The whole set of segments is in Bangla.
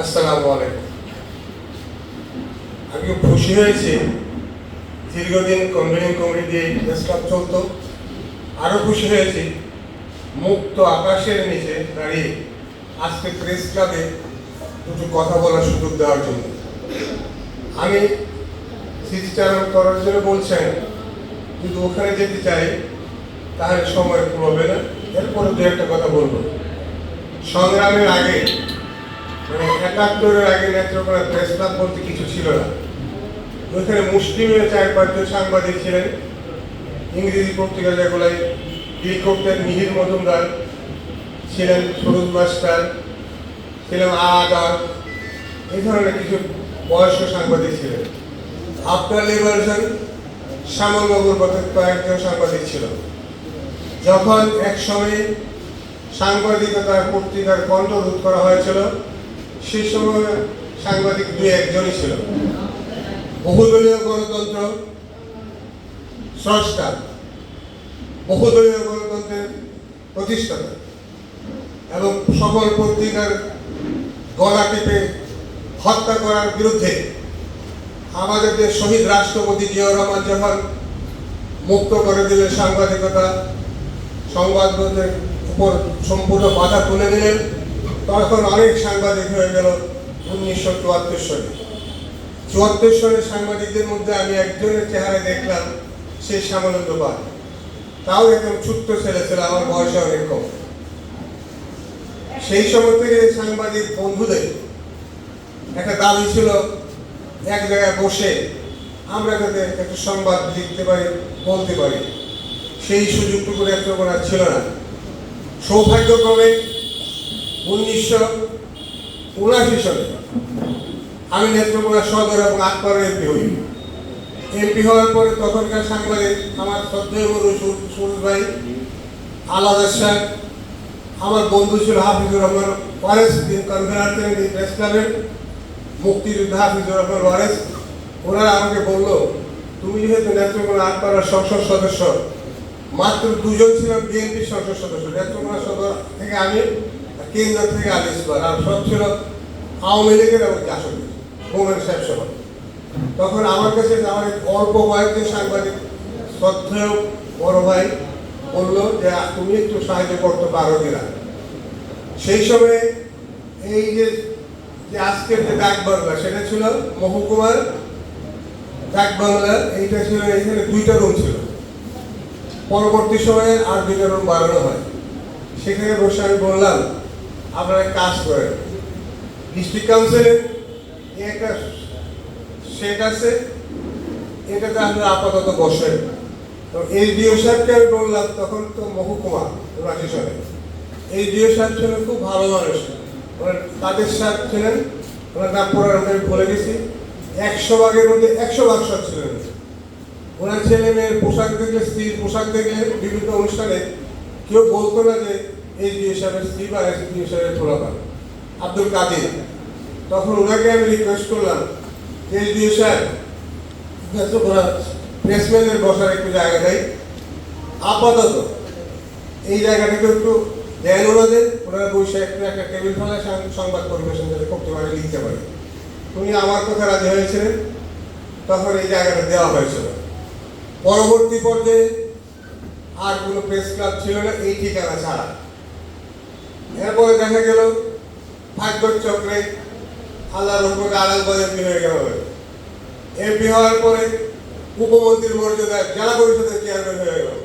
আসসালামু আলাইকুম। আমি খুশি হয়েছি। দীর্ঘদিন কনভেনিং কমিটি প্রেস ক্লাব চলতো। আরও খুশি হয়েছি। মুক্ত আকাশের নিচে দাঁড়িয়ে আজকে প্রেস ক্লাবে দুটো কথা বলার সুযোগ দেওয়ার জন্য। আমি স্মৃতিচারণ করার জন্য বলছেন, যদি ওখানে যেতে চাই, তাহলে সময় হবে না। এরপরে দু একটা কথা বলব। সংগ্রামের আগে একাত্তরের আগে নেত্রকোনা প্রেস ক্লাব বলতে কিছু ছিল না। ওইখানে মুসলিমের চার পাঁচজন সাংবাদিক ছিলেন। ইংরেজি পত্রিকা যেগুলাই ডিল করতেন মিহির মজুমদার, ছিলেন সরুজ মাস্টার, ছিলেন আগার এই ধরনের কিছু বয়স্ক সাংবাদিক ছিলেন। আফটার লিবারেশন শ্যামলবাবুর মতো কয়েকজন সাংবাদিক ছিল। যখন এক সময় সাংবাদিকতার পত্রিকার কণ্ঠরোধ করা হয়েছিল সেই সময় সাংবাদিক দুই একজনই ছিল। বহুদলীয় গণতন্ত্র স্রষ্টা, বহুদলীয় গণতন্ত্রের প্রতিষ্ঠাতা এবং সকল পত্রিকার গলা টিপে হত্যা করার বিরুদ্ধে আমাদের যে শহীদ রাষ্ট্রপতি জিয়াউর রহমান যখন মুক্ত করে দিলেন সাংবাদিকতা সংবাদপত্রের উপর সম্পূর্ণ বাধা তুলে দিলেন তখন অনেক সাংবাদিক হয়ে গেল উনিশশো চুয়াত্তর সালে। চুয়াত্তর সালের সাংবাদিকদের মধ্যে আমি একজনের চেহারা দেখলাম সেই শ্যামানন্দ পাল। তাও একদম ছোট্ট ছেলে ছিল, আমার বয়সে অনেক কম। সেই সময় থেকে সাংবাদিক বন্ধুদের একটা দাবি ছিল, এক জায়গায় বসে আমরা যাতে একটা সংবাদ লিখতে পারি, বলতে পারি। সেই সুযোগটুকু নেত্রকোনা ছিল না। সৌভাগ্যক্রমে উনিশশো উনআশি সালে আমি নেত্রকোনা সদর এবং আকবরের এমপি হই। এমপি হওয়ার পরে তখনকার সাংবাদিক আমার শ্রদ্ধেয় গুরু সুরজ ভাই, আলাদা স্যার, আমার বন্ধু ছিল হাফিজুর রহমান ওয়ারেস কনভেনার প্রেস ক্লাবের মুক্তিযোদ্ধা হাফিজুর রহমান ওয়ারেস। ওনারা আমাকে বলল, তুমি যেহেতু নেত্রকোনা আটপাড়ার সংসদ সদস্য, মাত্র দুজন ছিল বিএনপির সংসদ সদস্য। নেত্রকোনা সদর থেকে আমি কেন্দ্র থেকে আলী ইসবার আর সব ছিল আওয়ামী লীগের এবং জাসদের মোমেন সাহেব সহ তখন আমার কাছে আমার অল্প কয়েকজন সাংবাদিক শ্রদ্ধেয় বড় ভাই বলল যে, তুমি একটু সাহায্য করতে পারো কিনা? সেই সময়ে এই যে আজকের যে ডাক বাংলা, সেটা ছিল মহকুমার ডাক বাংলা। এইটা ছিল এখানে দুইটা রুম ছিল। পরবর্তী সময়ে আর দুইটা রুম বাড়ানো হয়। সেখানে বসে আমি বললাম আপনারা কাজ করেন। ডিস্ট্রিক্ট কাউন্সিলের একটা সেট আছে, এটাতে আপনারা আপাতত বসেন। তো এই ডিও সাহেবকে আমি বললাম, তখন তো মহকুমা সাহেব। এই ডিও সাহেব ছিলেন খুব ভালো মানুষ। তাদের সাহেব ছিলেন, ওনার নাম পরে আমি ভুলে গেছি। একশো ভাগের মধ্যে একশো ভাগ সব ছিলেন। ওনার ছেলে মেয়ের পোশাক দেখলে, স্ত্রীর পোশাক দেখলে বিভিন্ন অনুষ্ঠানে কেউ বলতো না যে এই ডিও সাহেবের স্ত্রী বা এই ডিও সাহেবের পোলাপান আব্দুল কাদের। তখন ওনাকে আমি রিকোয়েস্ট করলাম যে ডিও সাহেব প্রেসম্যানের বসার একটু জায়গা দেয় আপাতত এই জায়গাটাকে একটু দেন ওনাদের। ওনারা বসে একটু একটা টেবিল ফেলায় সংবাদ পরিবেশন যাতে করতে পারে, লিখতে পারে। উনি আমার কথা রাজি হয়েছিলেন। তখন এই জায়গাটা দেওয়া হয়েছিল। পরবর্তী পর্যায়ে আর কোনো প্রেস ক্লাব ছিল না, এই ঠিকানা ছাড়া। এরপরে দেখা গেল ভাগ্য চক্রে আল্লাহর রহমতে আলাল এমপি হয়ে গেল এমপি হওয়ার পরে উপমন্ত্রীর মর্যাদায় জেলা পরিষদের চেয়ারম্যান হয়ে গেল।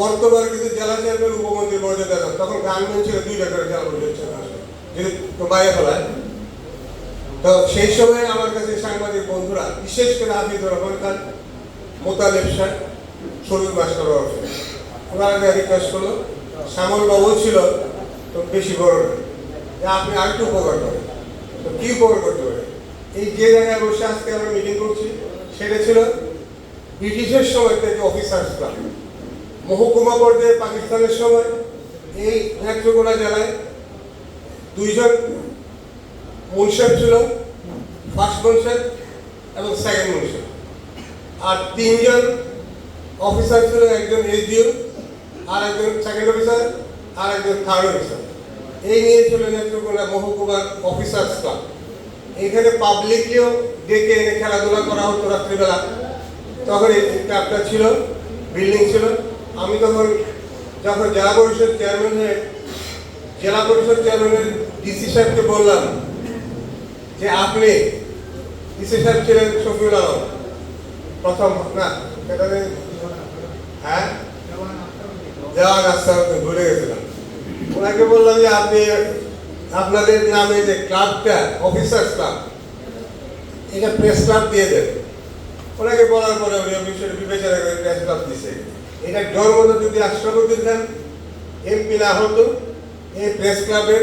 বর্তমানে কিন্তু জেলা চেয়ারম্যান উপমন্ত্রীর মর্যাদা না। তখন গ্রামগঞ্জ ছিল দুই করে জেলা পরিষদ চেয়ারম্যান। যদি বাইরে তো সেই সময় আমার কাছে সাংবাদিক বন্ধুরা, বিশেষ করে হাফিজুর রহমান খান, মোতালেব সাহেব শরীর মাস্টার ওনারা রিকোয়েস্ট করল শ্যামল বাবু ছিল। তো বেশি বড় না আপনি আরেকটু উপকার করেন। তো কি উপকার করতে পারেন এই যে জায়গায় বসে আজকে আমরা মিটিং করছি, সেটা ছিল ব্রিটিশের সময় থেকে অফিসার্স ক্লাব মহকুমা পর্যায়ে পাকিস্তানের সময় এই নেত্রকোনা জেলায় দুইজন মুন্সেফ ছিল ফার্স্ট মুন্সেফ এবং সেকেন্ড মুন্সেফ আর তিনজন অফিসার ছিল, একজন এসডিও আর একজন সেকেন্ড অফিসার আর একজন থার্ড অফিসার এই নিয়ে ছিল নেত্রকোনা মহকুমার অফিসার্স ক্লাব এখানে পাবলিককেও ডেকে এনে খেলাধুলা করা হতো রাত্রিবেলা। তখন এই ক্লাবটা ছিল বিল্ডিং ছিল। আমি তখন যখন জেলা পরিষদ চেয়ারম্যান হয়ে জেলা পরিষদ চেয়ারম্যানের ডিসি সাহেবকে বললাম যে, আপনি ডিসি সাহেব ছিলেন শফিউল আলম। প্রথম, না নিয়ে- হ্যাঁ? দেওয়ান আস্তে ভুলে গেছিলাম। ওনাকে বললাম যে আপনি আপনাদের নামে যে ক্লাবটা অফিসার্স ক্লাব এটা প্রেস ক্লাব দিয়ে দেন। ওনাকে বলার পরে উনি বিষয়টা বিবেচনা করে প্রেস ক্লাব দিছে। এটা ডর মতো যদি রাষ্ট্রপতি দেন এমপি না হতো, এই প্রেস ক্লাবের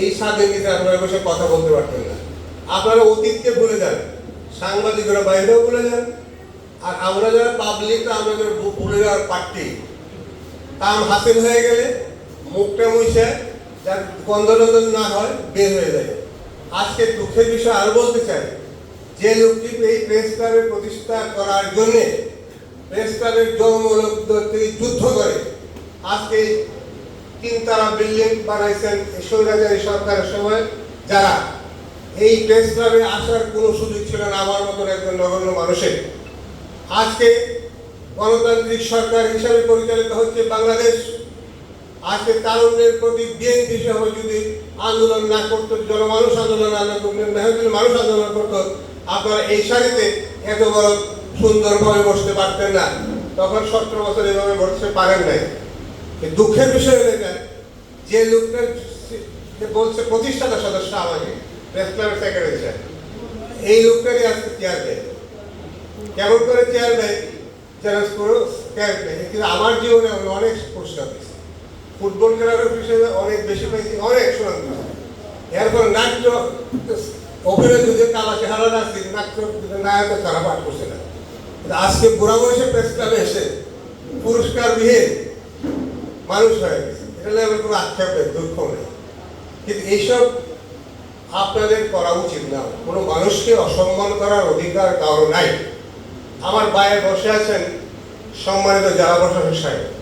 এই স্বাদের নিচে আপনারা বসে কথা বলতে পারতেন না। আপনারা অতীতকে ভুলে যান, সাংবাদিকরা বাইরেও ভুলে যান, আর আমরা যারা পাবলিক আমরা যারা ভুলে যাওয়ার পার্টি কাম হাসিল হয়ে গেলে মুখটা মুছে যার গন্ধনন্দন না হয় বের হয়ে যায়। আজকে দুঃখের বিষয় আরও বলতে চাই। যে লোকটি এই প্রেস ক্লাবের প্রতিষ্ঠা করার জন্য প্রেস ক্লাবের জন্মলোক থেকে যুদ্ধ করে, আজকে তিনতলা বিল্ডিং বানাইছেন স্বৈরাচারী সরকারের সময়, যারা এই প্রেস ক্লাবে আসার কোনো সুযোগ ছিল না আমার মতন একজন নগণ্য মানুষের। আজকে গণতান্ত্রিক সরকার হিসাবে পরিচালিত হচ্ছে বাংলাদেশ আজকে তারুণ্যের প্রতি বিএনপি সহ যদি আন্দোলন না করতো, জনমানুষ আন্দোলন না করতো মেহনতি মানুষ আন্দোলন করতো, আপনারা এই সারিতে এত বড় সুন্দরভাবে বসতে পারতেন না। তখন সতেরো বছর এভাবে বসতে পারেন নাই। দুঃখের বিষয় যায় যে লোকটা যে বলছে প্রতিষ্ঠাতা সদস্য আমাকে, প্রেস ক্লাবের সেক্রেটারি এই লোকটারই আজকে চেয়ার দেয়। কেমন করে চেয়ার দেয়? চ্যালেঞ্জ করে চেয়ার দেয়। কিন্তু আমার জীবনে আমি অনেক পুরস্কার ফুটবল খেলার বিষয়ে অনেক বেশি পেয়েছি অনেক পেয়েছি এরপর নাট্য, অভিনয় যুদ্ধে কালা চেহারা আছে নাট্য নায়ক তারা পাঠ করছে না। আজকে বুড়া বয়সে প্রেস ক্লাবে এসে পুরস্কার বিহীন মানুষ হয়ে গেছে। এটা নিয়ে আমার কোনো আক্ষেপ নেই, দুঃখ নেই। কিন্তু এইসব আপনাদের করা উচিত না। কোনো মানুষকে অসম্মান করার অধিকার কারও নাই। আমার বাইরে বসে আছেন সম্মানিত জেলা প্রশাসক সাহেব।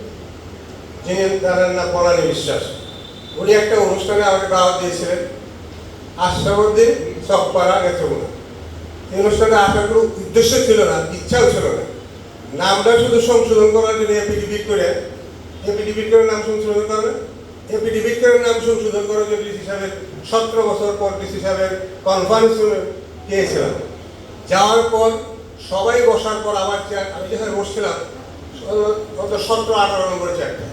যিনি জানেন না প্রণালী বিশ্বাস। উনি একটা অনুষ্ঠানে আমাকে দাওয়াত দিয়েছিলেন। আশরাফুদ্দিন চকপাড়া নেত্রকোনা এই অনুষ্ঠানে আসার কোনো উদ্দেশ্য ছিল না, ইচ্ছাও ছিল না। নামটা শুধু সংশোধন করার জন্য এপিডিবিট করে। এপিডিবিট করে নাম সংশোধন করবে এপিডিবিট করে নাম সংশোধন করার জন্য ডিসি সাহেবের সতেরো বছর পর ডিসি সাহেবের কনফারেন্স গিয়েছিলাম। যাওয়ার পর সবাই বসার পর আমার চেয়ার আমি যেখানে বসছিলাম সতেরো আঠারো নম্বরের চেয়ারটা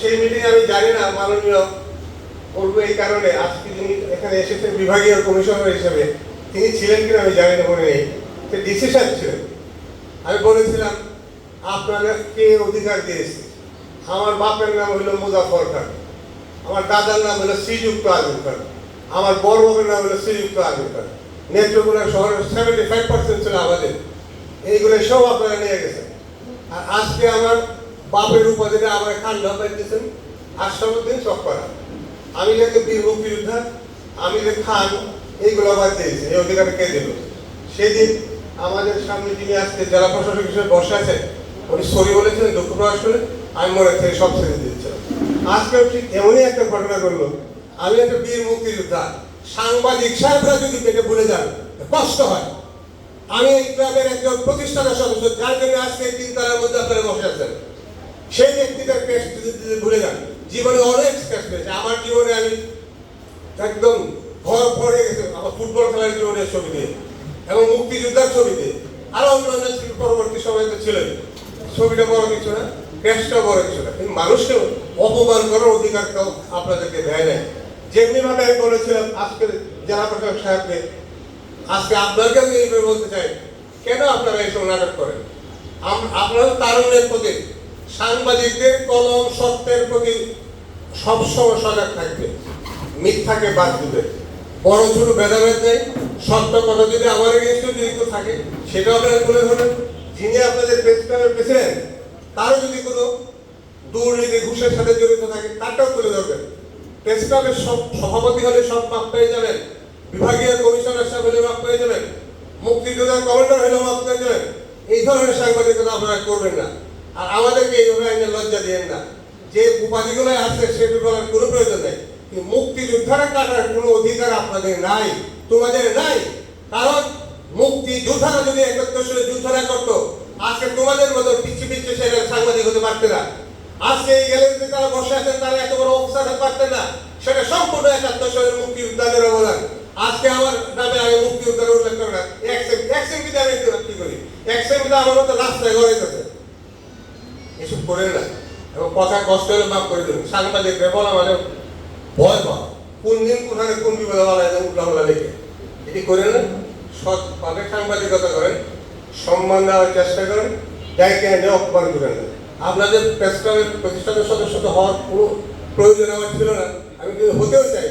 সেই মিটিংয়ে আমি জানি না, মাননীয় বলব এই কারণে। আজকে যিনি এখানে এসেছেন, বিভাগীয় কমিশনার হিসেবে, তিনি ছিলেন কিনা আমি জানি না, মনে নেই। ডিসি সাহেব ছিলেন। আমি বলেছিলাম আপনারা কে অধিকার দিয়েছে আমার বাপের নাম হলো মুজাফর খান। আমার দাদার নাম হলো শ্রীযুক্ত আজম খান। আমার বড় বাপের নাম হলো শ্রীযুক্ত আজম খান। নেত্রকোনা শহরের সেভেন্টি ফাইভ পার্সেন্ট ছিল আমাদের। এইগুলো সব আপনারা নিয়ে গেছেন। আর আজকে আমার বাপের উপাধিটা আমার খান ঢাকাই দিয়েছেন আশরাফুদ্দিন চকপাড়া আমি যে বীর মুক্তিযোদ্ধা আমি যে খান, এইগুলো বাদ দিয়েছি, এই অধিকার কে দিল? সেদিন আমাদের সামনে যিনি আজকে জেলা প্রশাসক হিসেবে বসে আছেন, উনি সরি বলেছেন, দুঃখ প্রকাশ করে আমি মনে থেকে সব ছেড়ে দিয়েছিলাম। আজকেও ঠিক এমনই একটা ঘটনা করল আমি একটা বীর মুক্তিযোদ্ধা, সাংবাদিক সাহেবরা যদি পেটে ভুলে যান, কষ্ট হয়। আমি এই ক্লাবের একজন প্রতিষ্ঠাতা সদস্য, যার জন্য আজকে তিনতলার মধ্যে আপনারা বসে আছেন। সেই ব্যক্তিটার যদি ভুলে যান জীবনে অনেক স্কেচ পেয়েছে আমার জীবনে আমি একদম ঘর ভরে গেছে। আমার ফুটবল খেলার জীবনের ছবি এবং মুক্তিযোদ্ধার ছবি দিয়ে আরও অন্যান্য পরবর্তী সময় তো ছিলেন ছবিটা বড় কিছু না পেশটা বড় কিছু না। কিন্তু মানুষকে অপমান করার অধিকার কেউ আপনাদেরকে দেয় না যেমনি ভাবে আমি বলেছিলাম আজকে জেলা প্রশাসক সাহেবকে, আজকে আপনাকে আমি এইভাবে বলতে চাই, কেন আপনারা এইসব নাটক করেন? আপনারা তারুণ্যের প্রতি সাংবাদিকদের কলম সত্যের প্রতি সবসময় সজাগ থাকবে। মিথ্যাকে বাদ দিবে। বড় ছোট ভেদাভেদ নেই সত্য কথা যদি আমার এগেনস্টে জড়িত থাকে, সেটাও আপনারা তুলে ধরেন। যিনি আপনাদের প্রেসিডেন্টের প্রেসিডেন্ট তারও যদি কোনো দুর্নীতি, ঘুষের সাথে জড়িত থাকে, তারটাও তুলে ধরবেন। প্রেস ক্লাবের সব সভাপতি হলে সব মাপ পেয়ে যাবেন। বিভাগীয় কমিশনার সাহেব হলে মাপ পেয়ে যাবেন। মুক্তিযোদ্ধার কমান্ডার হলেও মাপ পেয়ে যাবেন। এই ধরনের সাংবাদিকতা আপনারা করবেন না। আর আমাদেরকে এইভাবে আইনে লজ্জা দিয়েন না। যে উপাধিগুলো আছে সেগুলোর কোনো প্রয়োজন নেই। মুক্তিযোদ্ধারা কাটার কোনো অধিকার আপনাদের নাই, তোমাদের নাই। কারণ মুক্তি যোদ্ধারা যদি একত্র সালে যুদ্ধরা করতো আজকে তোমাদের মতো পিছিয়ে পিছিয়ে সেটা সাংবাদিক হতে পারতে না। আজকে এই গ্যালারিতে তারা বসে আছেন, তারা এত বড় অফিসার হতে পারতেন না। সেটা সম্পূর্ণ একাত্তর সালের মুক্তিযোদ্ধাদের অবদান। আজকে আমার নামে আগে মুক্তিযোদ্ধার উল্লেখ করে না। এক্সএম এক্সএম কিন্তু আমি কি করি? এক্সএম কিন্তু আমার মতো রাস্তায় গড়াইতেছে। এসব করে না এবং কথা কষ্ট হলে মাফ করে দেবেন সাংবাদিক বলা মানে ভয় পাওয়া। কোন দিন কোথায় কোন বিপদে বলা যায় এটি করে না সৎ সৎভাবে সাংবাদিকতা করেন, সম্মান দেওয়ার চেষ্টা করেন, দায়িত্ব এনে অপমান করেন না আপনাদের প্রেস ক্লাবের প্রতিষ্ঠানের সদস্য তো হওয়ার কোনো প্রয়োজন আমার ছিল না। আমি কিন্তু হতেও চাই।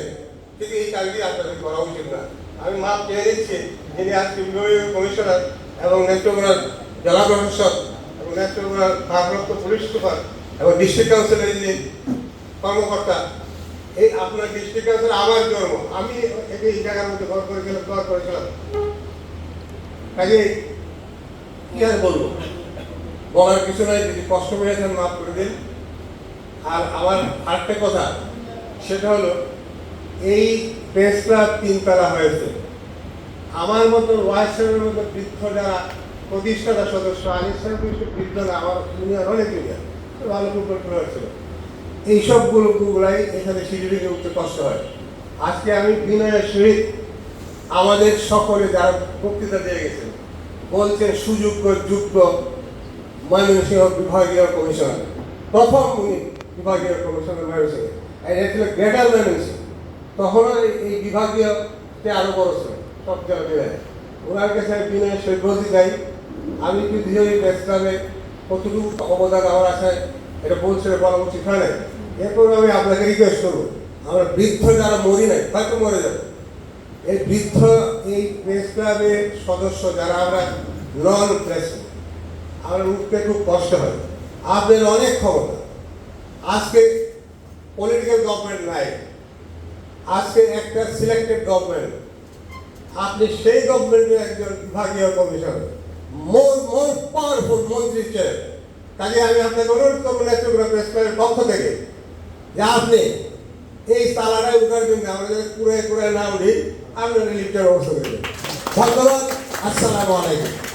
কিন্তু এই কাজটি আপনাদের করা উচিত না। আমি মাপ চেয়ে নিচ্ছি যিনি আজকে বিভাগীয় কমিশনার এবং নেত্রকোনার জেলা প্রশাসক। এবং ডিস্ট্রিক্ট কাউন্সিলের কর্মকর্তা। এই আপনার ডিস্ট্রিক্ট কাউন্সিল আমার জন্ম। আমি এই জায়গার মধ্যে ঘর করেছিলাম ঘর করেছিলাম। কাজে কি আর বলব? বলার কিছু নাই, যদি কষ্ট পেয়েছেন মাফ করে দিন। আর আমার আরেকটা কথা, সেটা হলো, এই প্রেস ক্লাব তিনতলা হয়েছে। আমার মতো ওয়াইসের মতো বৃদ্ধ যারা প্রতিষ্ঠাতা সদস্য আলিস সাহেব কিন্তু বৃদ্ধ না আমার জুনিয়র অনেক জুনিয়র ভালো পরিকল্পনা হয়েছিল এইসব গুলোগুলাই এখানে শিলিগুড়িতে উঠতে কষ্ট হয়। আজকে আমি বিনয়ের সহিত আমাদের সকলে যারা বক্তৃতা দিয়ে গেছেন, বলছেন সুযোগ্য যুক্ত ময়মনসিংহ বিভাগীয় কমিশনার। প্রথম উনি বিভাগীয় কমিশনার ময়মনসিংহ আর এটা ছিল গ্রেটার ময়মনসিংহ তখনও এই- বিভাগীয়তে আরও বড় ছিল, সব মিলায় ওনার কাছে আমি বিনয় সই বলতে চাই আমি প্রেস ক্লাবে কতটুকু অবদান আমার আছে, এটা বলছে বলা উচিত হয় নাই। এরপর আমি আপনাকে রিকোয়েস্ট করব, আমরা বৃদ্ধ যারা মরি নাই হয়তো মরে যাবে। এই বৃদ্ধ, এই প্রেস ক্লাবের সদস্য যারা, আমরা নন প্রেস আমরা উঠতে খুব কষ্ট হয়। আপনাদের অনেক ক্ষমতা। আজকে পলিটিক্যাল গভর্নমেন্ট নাই। আজকে একটা সিলেক্টেড গভর্নমেন্ট আপনি সেই গভর্নমেন্টের একজন বিভাগীয় কমিশনার মোর পাওয়ারফুল মন্ত্রী চেয়ার কাজে আমি আপনাকে অনুরোধ করব নেত্রকোনা প্রেস ক্লাবের পক্ষ থেকে যে আপনি এই তালাটায় উঠার জন্য আমরা যদি কুড়ে কুড়ে না উঠি, আপনারা লিফটের ব্যবস্থা করবেন ধন্যবাদ, আসসালামু আলাইকুম।